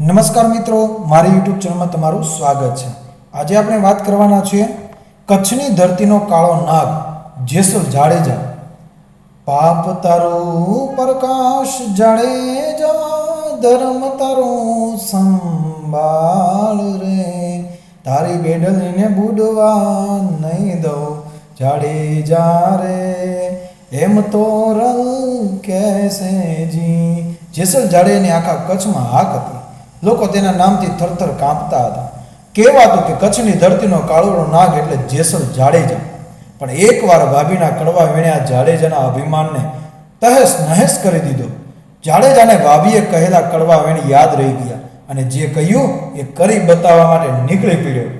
નમસ્કાર મિત્રો, મારી યુટ્યુબ ચેનલમાં તમારું સ્વાગત છે. આજે આપણે વાત કરવાના છીએ કચ્છની ધરતીનો કાળો નાગ, જેસલ જાડેજા. પાપ તારું પ્રકાશ જાડેજા, ધર્મ તારું સંભાળ રે. તારી બેડલીને બુડવા નહીં દઉં જાડેજા રે. એમ તો રલ કેસે જી. જેસલ જાડેની આખા કચ્છમાં હાક હતી. લોકો તેના નામથી થરથર કાંપતા હતા. કહેવાતું કે કચ્છની ધરતીનો કાળુડો નાગ એટલે જેસલ જાડેજા. પણ એકવાર ભાભીના કડવા વીણ્યા જાડેજાના અભિમાનને તહેસ નહેસ કરી દીધો. જાડેજાને ભાભીએ કહેલા કડવા વીણ યાદ રહી ગયા અને જે કહ્યું એ કરી બતાવવા માટે નીકળી પડ્યો.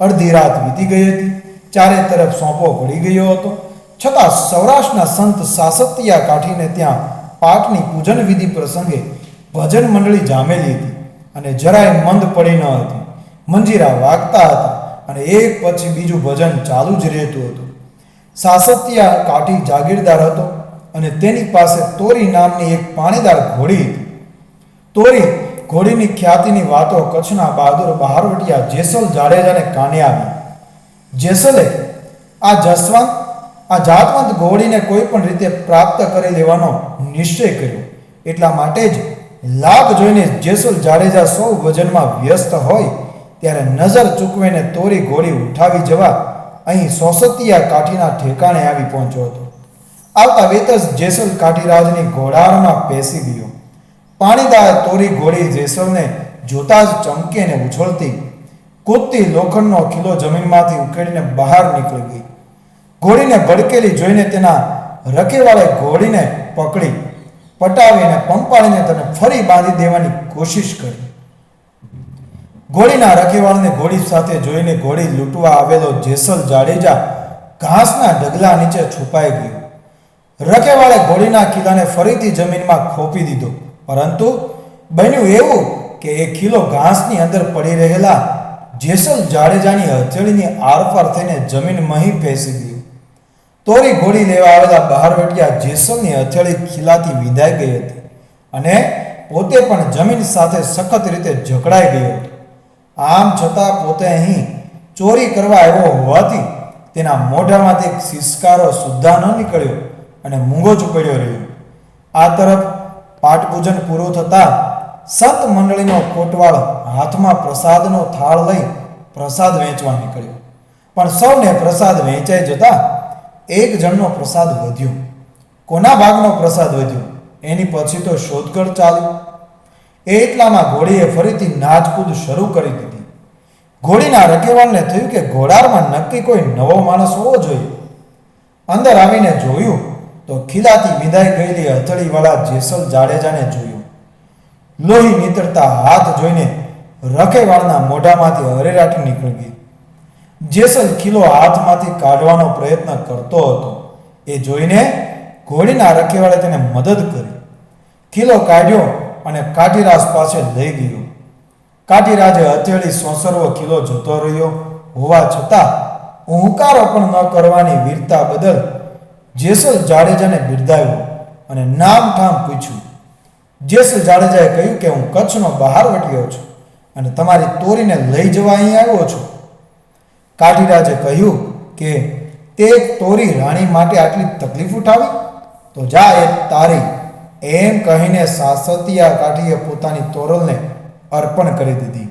અડધી રાત વીતી ગઈ હતી. ચારે તરફ સોંપો ભળી ગયો હતો. છતાં સૌરાષ્ટ્રના સંત સાસતિયા કાઠીને ત્યાં પાઠની પૂજન વિધિ પ્રસંગે ભજન મંડળી જામેલી હતી. અને જરાય મંદ પડી ન હતી. મંજીરા વાગતા હતા અને એક પછી બીજું ભજન ચાલુ જ રહેતું હતું. સાસતિયા કાઠી જાગીરદાર હતો અને તેની પાસે તોરી નામની એક પાણીદાર ઘોડી હતી. તોરી ઘોડીની ખ્યાતિની વાતો કચ્છના બહાદુર બહારવટિયા જેસલ જાડેજાને કાને આવી. જેસલે, આ જસવંત, આ જાતવંત ઘોડીને કોઈ પણ રીતે પ્રાપ્ત કરી લેવાનો નિશ્ચય કર્યો. એટલા માટે જ લાભ જોઈને જેસુલ જાડેજા સૌ વજનમાં વ્યસ્ત હોય, ત્યારે નજર ચૂકવીને તોરી ઘોડી ઉઠાવી જવા અહીં સોસતિયા કાઠીના ઠેકાણે આવી પહોંચ્યો હતો. આવતા વેતસ જેસલ કાઠીરાજની ઘોડારમાં પેસી ગયો. પાણીદાર તોરી ઘોડી જેસલને જોતા જ ચમકીને ઉછળતી કૂદતી લોખંડનો કિલો જમીનમાંથી ઉકેડીને બહાર નીકળી ગઈ. ઘોડીને ભડકેલી જોઈને તેના રકેવાળે ઘોડીને પકડી પટાવીને પંપાળીને તેને ફરી બાંધી દેવાની કોશિશ કરી. ઘોડીના રખેવાળને ઘોડી સાથે જોઈને ઘોડી લૂંટવા આવેલો જેસલ જાડેજા ઘાસના ઢગલા નીચે છુપાઈ ગયો. રખેવાળે ઘોડીના કિલ્લાને ફરીથી જમીનમાં ખોપી દીધો. પરંતુ બન્યું એવું કે એ કિલ્લો ઘાસની અંદર પડી રહેલા જેસલ જાડેજાની હથેળીની આરપાર થઈને જમીન મહી પેસી ગયું. તોરી ઘોડી લેવા આવેલા બહારવટિયા જેસલની હથેળી ખીલાથી વિદાય ગઈ હતી અને પોતે પણ જમીન સાથે સખત રીતે જકડાઈ ગયો હતો. આમ છતાં પોતે અહીં ચોરી કરવા આવ્યો હોવાથી તેના મોઢામાંથી એક સિસકારો સુદ્ધા ન નીકળ્યો અને મૂંગો ચૂપડ્યો રહ્યો. આ તરફ પાઠપૂજન પૂરું થતાં સંત મંડળીનો કોટવાળ હાથમાં પ્રસાદનો થાળ લઈ પ્રસાદ વેચવા નીકળ્યો. પણ સૌને પ્રસાદ વેચાઈ જતા એક જણનો પ્રસાદ વધ્યો. કોના ભાગનો પ્રસાદ વધ્યો? એની પછી તો શોધખોળ ચાલી. એટલામાં ઘોડીએ ફરીથી નાચકૂદ શરૂ કરી દીધી. ઘોડીના રકેવાળને થયું કે ઘોડારમાં નક્કી કોઈ નવો માણસ હોવો જોઈએ. અંદર આવીને જોયું તો ખીલાથી વિદાય ગયેલી હથળીવાળા જેસલ જાડેજાને જોયું. લોહી નીતરતા હાથ જોઈને રખેવાળના મોઢામાંથી હરેરાટી નીકળી ગઈ. જેસલ કિલ્લો હાથમાંથી કાઢવાનો પ્રયત્ન કરતો હતો, એ જોઈને ઘોડીના રખેવાળે તેને મદદ કરી. કિલ્લો કાઢ્યો અને કાઠીરાજ પાસે લઈ ગયો. કાઠીરાજે હથેળી સોસરવો કિલ્લો જતો રહ્યો. હોવા છતાં, હુંકારો પણ ન કરવાની વીરતા બદલ જેસલ જાડેજાને બિરદાવ્યો અને નામ ઠામ પૂછ્યું, જેસલ જાડેજાએ કહ્યું કે હું કચ્છનો બહાર વટ્યો છું અને તમારી તોરીને લઈ જવા અહીં આવ્યો છું. કાઠીરાજે કહ્યું કે તે તોરી રાણી માટે આટલી તકલીફ ઉઠાવી? તો જા એ તારી. એમ કહીને સાસતિયા કાઠીએ પોતાની તોરલને અર્પણ કરી દીધી.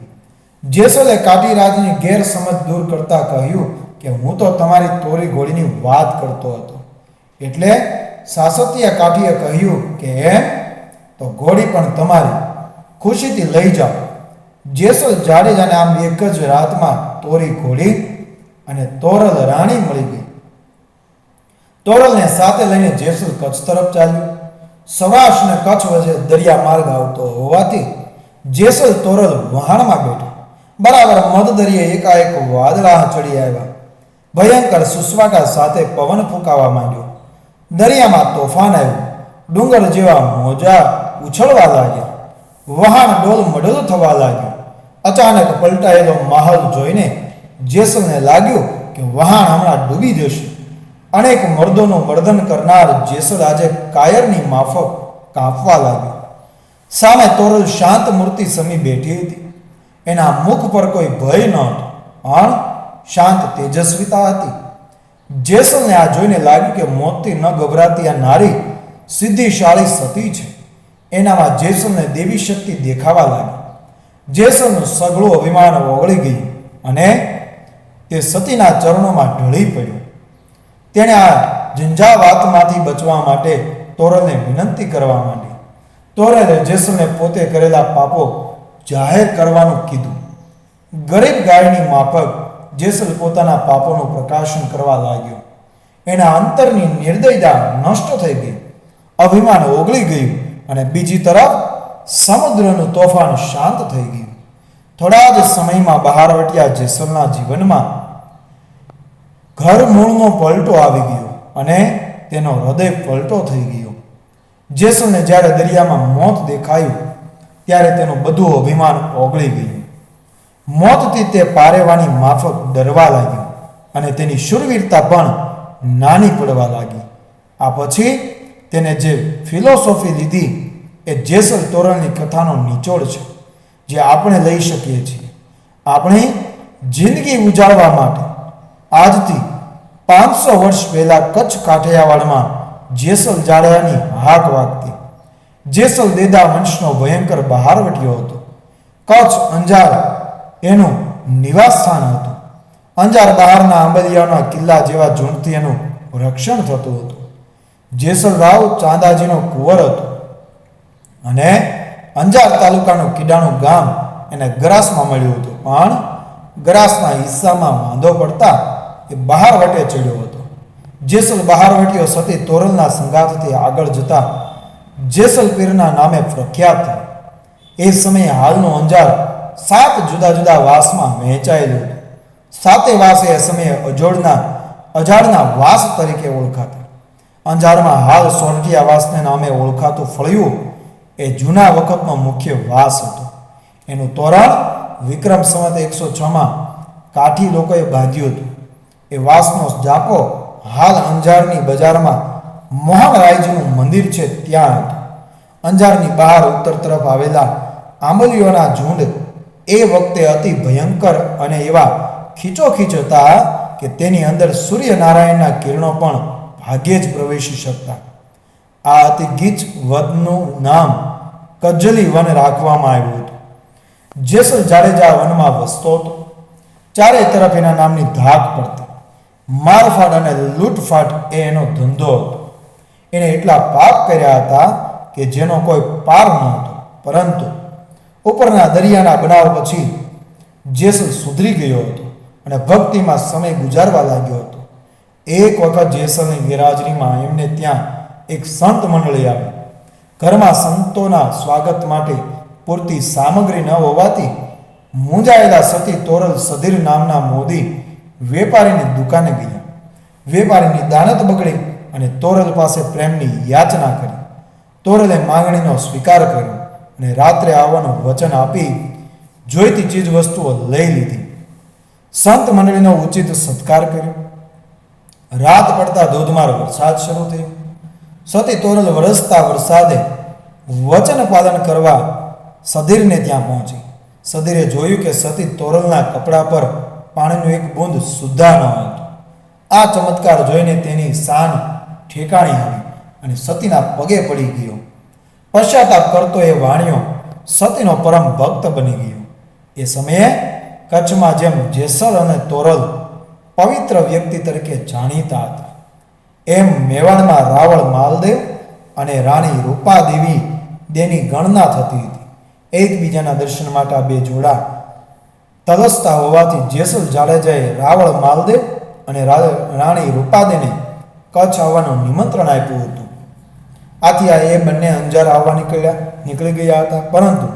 જેસલે કાઠીરાજની ગેરસમજ દૂર કરતા કહ્યું કે હું તો તમારી તોરી ઘોડીની વાત કરતો હતો. એટલે સાસતિયા કાઠીએ કહ્યું કે એમ? તો ઘોડી પણ તમારી. ખુશીથી લઈ જાઓ. જેસલ જાડેજાને આમ એક જ રાતમાં તોરી ઘોડી અને તોરલ રાણી મળી ગઈ. તોરલને સાથે લઈને જેસુર કચ્છ તરફ ચાલ્યું. સૌરાષ્ટ્ર અને કચ્છ વચ્ચે દરિયા માર્ગ આવતો હોવાથી જેસલ તોરલ વહાણમાં બેઠો. બરાબર મધદરિયે એકાએક વાદળા ચડી આવ્યા. ભયંકર સુસવાટા સાથે પવન ફૂંકાવા માંડ્યો. દરિયામાં તોફાન આવ્યું. ડુંગર જેવા મોજા ઉછળવા લાગ્યા. વહાણ ડોલ મડલ થવા લાગ્યું. અચાનક પલટાયેલો માહોલ જોઈને જેસલને લાગ્યું કે વહાણ હમણાં ડૂબી જશે. અનેક મર્દોનું મર્દન કરનાર જેસલ આજે કાયરની માફક કાપવા લાગ્યો. સામે તોરલ શાંત મૂર્તિ સમી બેઠી હતી. એના મુખ પર કોઈ ભય નહોતો પણ શાંત તેજસ્વીતા હતી. જેસલને આ જોઈને લાગ્યું કે મોતથી ન ગભરાતી આ નારી સિદ્ધિશાળી સતી છે. એનામાં જેસલને દેવી શક્તિ દેખાવા લાગી. જેસલનું સઘળું અભિમાન ઓગળી ગયું અને તે સતીના ચરણોમાં ઢળી પડ્યો. તેણે આ ઝંઝાવાતમાંથી બચવા માટે તોરલને વિનંતી કરવા માંડી. તોરલે જેસલને પોતે કરેલા પાપો જાહેર કરવાનું કીધું. ગરીબ ગાયની માફક જેસલ પોતાના પાપોનું પ્રકાશન કરવા લાગ્યો. એના અંતરની નિર્દયતા નષ્ટ થઈ ગઈ. અભિમાન ઓગળી ગયું અને બીજી તરફ સમુદ્રનું તોફાન શાંત થઈ ગયું. થોડા જ સમયમાં બહારવટિયા જેસલના જીવનમાં ઘર મૂળનો પલટો આવી ગયો અને તેનો હૃદય પલટો થઈ ગયો. જેસુને જ્યારે દરિયામાં મોત દેખાયું, ત્યારે તેનું બધું અભિમાન ઓગળી ગયું. મોતથી તે પારેવાની માફક ડરવા લાગ્યો અને તેની શૂરવીરતા પણ નાની પડવા લાગી. આ પછી તેને જે ફિલોસોફી લીધી, એ જેસલ તોરણની કથાનો નિચોડ છે, જે આપણે લઈ શકીએ છીએ. આપણી જિંદગી ઉજાળવા માટે આજથી પાંચસો વર્ષ પહેલા કચ્છ કાઠિયાવાડમાં જેસલ જાડવાની હાક વાગતી. જેસલ દેદા વંશનો ભયંકર બહારવટીયો હતો. કચ્છ અંજાર એનું નિવાસ સ્થાન હતું. અંજાર બહારના આંબલિયાના કિલ્લા જેવા ઝૂંડથી એનું રક્ષણ થતું હતું. જેસલ રાવ ચાંદાજીનો કુંવર હતો. અને અંજાર તાલુકાનું કિડાણું ગામ એને ગરાસમાં મળ્યું હતું. પણ ગરાસના હિસ્સામાં વાંધો પડતા એ બહાર વટે ચડ્યો હતો. જેસલ બહાર વટ્યો સતી તોરલના સંગાથથી આગળ જતા જેસલ પીરના નામે પ્રખ્યાત એ સમયે હાલનો અંજાર સાત જુદા જુદા વાસમાં વહેંચાયેલું હતું. સાતે વાસ એ સમયે અજોડના અજાડના વાસ તરીકે ઓળખાતા. અંજારમાં હાલ સોરઠિયા વાસને નામે ઓળખાતું ફળિયું એ જૂના વખતનો મુખ્ય વાસ હતો. એનું તોરણ વિક્રમ સંવત એકસો છમાં કાઠી લોકોએ બાંધ્યું હતું. એ વાસનો જાપો હાલ અંજારની બજારમાં મોહનરાયજીનું મંદિર છે ત્યાં અંજારની બહાર ઉત્તર તરફ આવેલા આંબલીઓના ઝુંડ એ વખતે અતિ ભયંકર અને એવા ખીચોખીચ હતા કે તેની અંદર સૂર્યનારાયણના કિરણો પણ ભાગ્યે જ પ્રવેશી શકતા. આ અતિ ગીચ વનનું નામ કજ્જલી વન રાખવામાં આવ્યું હતું. જેસલ જાડેજા વનમાં વસતો હતો. ચારે તરફ એના નામની ધાક પડતી. મારફાટ અને લૂંટફાટ એ એનો ધંધો હતો. એણે એટલા પાપ કર્યા હતા કે જેનો કોઈ પાર ન હતો. પરંતુ ઉપરના દરિયાના બનાવ પછી જેસલ સુધરી ગયો હતો અને ભક્તિમાં સમય ગુજારવા લાગ્યો હતો. એક વખત જેસલની ગેરહાજરીમાં એમને ત્યાં એક સંત મંડળી આવી. ઘરમાં સંતોના સ્વાગત માટે પૂરતી સામગ્રી ન હોવાથી મૂંઝાયેલા સતી તોરલ સધીર નામના મોદી વેપારીની દુકાને ગયા વેપારીની દાનત બગડી અને તોરલ પાસે પ્રેમની યાચના કરી. તોરલે માંગણીનો સ્વીકાર કર્યો અને રાત્રે આવવાનું વચન આપી જોઈતી ચીજ વસ્તુઓ લઈ લીધી. સંત મંડળીનો ઉચિત સત્કાર કર્યો. રાત પડતા ધોધમાર વરસાદ શરૂ થયો. સતી તોરલ વરસતા વરસાદે વચન પાલન કરવા સધીરને ત્યાં પહોંચી. સધીરે જોયું કે સતી તોરલના કપડા પર પાણીનું એક બૂંદ સુદ્ધા ન હતું. આ ચમત્કાર જોઈને તેની શાન ઠેકાણી આવી અને સતીના પગે પડી ગયો. પશ્ચાતાપ કરતો એ વાણિયો સતીનો પરમ ભક્ત બની ગયો. એ સમયે કચ્છમાં જેમ જેસલ અને તોરલ પવિત્ર વ્યક્તિ તરીકે જાણીતા હતા. એમ મેવાડમાં રાવળ માલદેવ અને રાણી રૂપાદેવી દેની ગણના થતી હતી. એકબીજાના દર્શન માટે બે જોડા તલસતા હોવાથી જેસલ જાડેજાએ રાવળ માલદેવ અને રાણી રૂપાદેને કચ્છ આવવાનું નિમંત્રણ આપ્યું હતું. આથી આ એ બંને અંજાર આવવા નીકળ્યા, નીકળી ગયા હતા, પરંતુ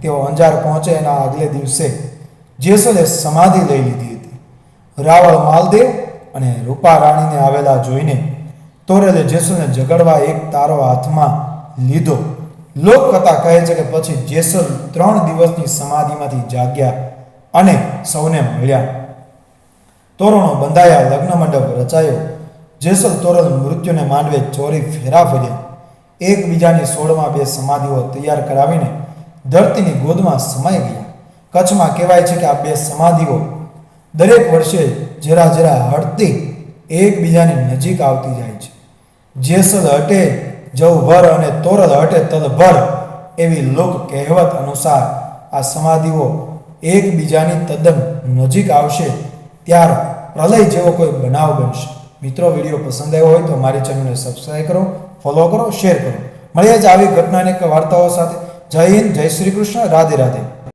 તેઓ અંજાર પહોંચે એના આગલે દિવસે જેસલે સમાધિ લઈ લીધી હતી. રાવળ માલદેવ અને રૂપા રાણીને આવેલા જોઈને તોરેલે જેસલને જગડવા એક તારો હાથમાં લીધો. લોકકથા કહે છે કે પછી જેસલ ત્રણ દિવસની સમાધિમાંથી જાગ્યા અને સૌને મળ્યા. તોરણો બંધાયા, લગ્ન મંડપ રચાયો. જેસલ તોરલ મૃત્યુને માંડવે ચોરી ફેરા ફર્યા. એકબીજાની સોળમાં બે સમાધિઓ તૈયાર કરાવીને ધરતીની ગોદમાં સમાઈ ગયા. કચ્છમાં કહેવાય છે કે આ બે સમાધિઓ દરેક વર્ષે જરા જરા હટતી એકબીજાની નજીક આવતી જાય છે. જેસલ હટે, જવભર અને તોરલ હટે તદ ભર એવી લોક કહેવત અનુસાર આ સમાધિઓ એકબીજાની તદ્દન નજીક આવશે ત્યાર પ્રલય જેવો કોઈ બનાવ બનશે. મિત્રો, વીડિયો પસંદ આવ્યો હોય તો મારી ચેનલને સબસ્ક્રાઈબ કરો ફોલો કરો શેર કરો. મળીએ જ આવી ઘટનાની વાર્તાઓ સાથે. જય હિન્દ, જય શ્રી કૃષ્ણ, રાધે રાધે.